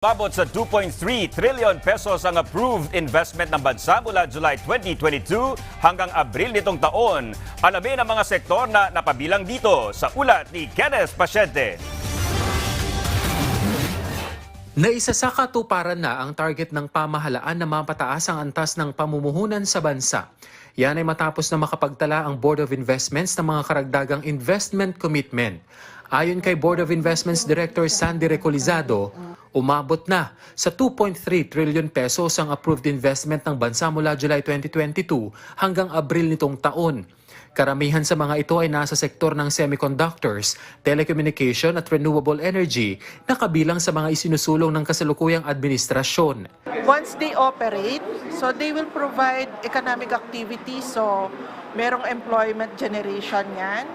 Babot sa 2.3 trillion pesos ang approved investment ng bansa mula July 2022 hanggang Abril nitong taon. Alamin ang mga sektor na napabilang dito sa ulat ni Kenneth Pasyente. Naisa sa katuparan na ang target ng pamahalaan na mapataas ang antas ng pamumuhunan sa bansa. Yan ay matapos na makapagtala ang Board of Investments ng mga karagdagang investment commitment. Ayon kay Board of Investments Director Sandy Recolizado, umabot na sa 2.3 trillion pesos ang approved investment ng bansa mula July 2022 hanggang Abril nitong taon. Karamihan sa mga ito ay nasa sektor ng semiconductors, telecommunication at renewable energy na kabilang sa mga isinusulong ng kasalukuyang administrasyon. Once they operate, so they will provide economic activity, so merong employment generation yan.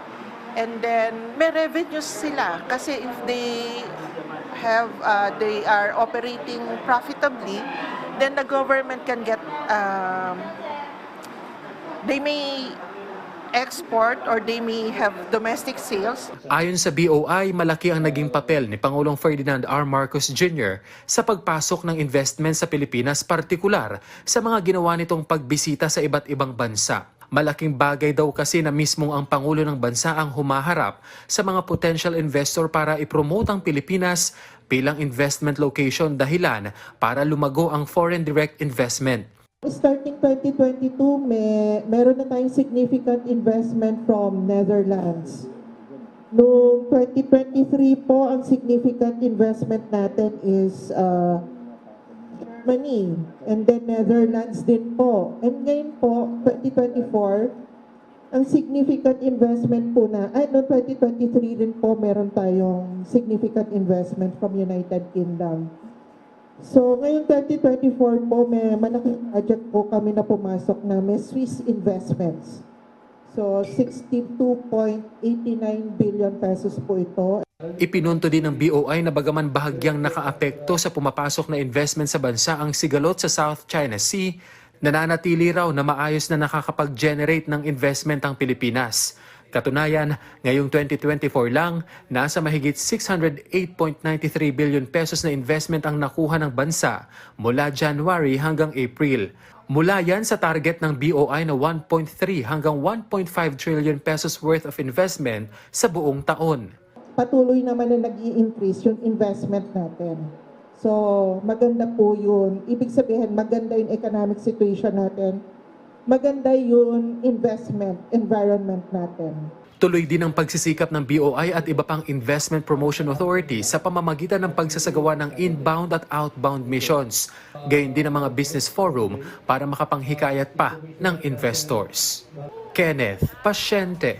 And then may revenues sila kasi if they have uh, they are operating profitably, then the government can get um, they may export or they may have domestic sales Ayon sa BOI, malaki ang naging papel ni Pangulong Ferdinand R. Marcos Jr. sa pagpasok ng investment sa Pilipinas, partikular sa mga ginawa nitong pagbisita sa iba't ibang bansa. Malaking bagay daw kasi na mismong ang Pangulo ng Bansa ang humaharap sa mga potential investor para ipromote ang Pilipinas bilang investment location dahilan para lumago ang foreign direct investment. Starting 2022, may, meron na tayong significant investment from Netherlands. Noong 2023 po, ang significant investment natin is uh, Germany and then Netherlands din po. And ngayon po, 2024, ang significant investment po na, ay no, 2023 din po, meron tayong significant investment from United Kingdom. So, ngayong 2024 po, may malaking project po kami na pumasok na may Swiss investments. So, 62.89 billion pesos po ito. Ipinunto din ng BOI na bagaman bahagyang nakaapekto sa pumapasok na investment sa bansa ang sigalot sa South China Sea, nananatili raw na maayos na nakakapag-generate ng investment ang Pilipinas. Katunayan, ngayong 2024 lang, nasa mahigit 608.93 billion pesos na investment ang nakuha ng bansa mula January hanggang April. Mula yan sa target ng BOI na 1.3 hanggang 1.5 trillion pesos worth of investment sa buong taon. Patuloy naman na nag increase yung investment natin. So, maganda po yun. Ibig sabihin, maganda yung economic situation natin. Maganda yung investment environment natin. Tuloy din ang pagsisikap ng BOI at iba pang investment promotion authority sa pamamagitan ng pagsasagawa ng inbound at outbound missions. Gayon din ang mga business forum para makapanghikayat pa ng investors. Kenneth Pasyente